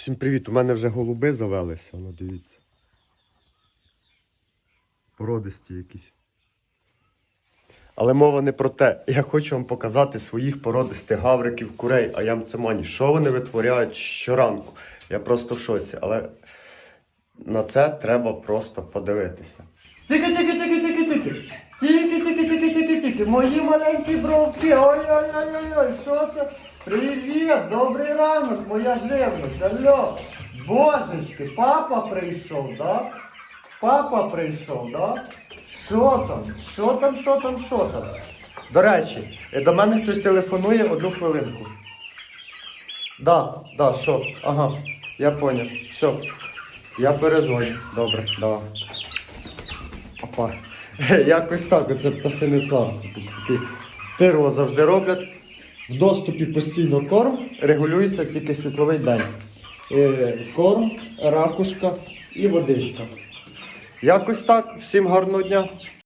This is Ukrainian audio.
Всім привіт! У мене вже голуби завелися, ну дивіться. Породисті якісь. Але мова не про те. Я хочу вам показати своїх породистих гавриків курей, а ямцемані. Що вони витворяють щоранку. Я просто в шоці, але на це треба просто подивитися. Тільки, тільки. Мої маленькі бровки. Ой-ой-ой-ой, що це? Привіт, добрий ранок, моя живність. Алло. Божечки, папа прийшов, да? Папа прийшов, да? Що там? Що там, що там, що там? До речі, е, до мене хтось телефонує одну хвилинку. Да, да, що? Ага, я поняв. Все. Я перезвоню. Добре, давай. Опа. Якось так, оце пташине царство. Тирло завжди роблять. В доступі постійно корм, регулюється тільки світловий день. Е, Корм, ракушка і водичка. Якось так. Всім гарного дня.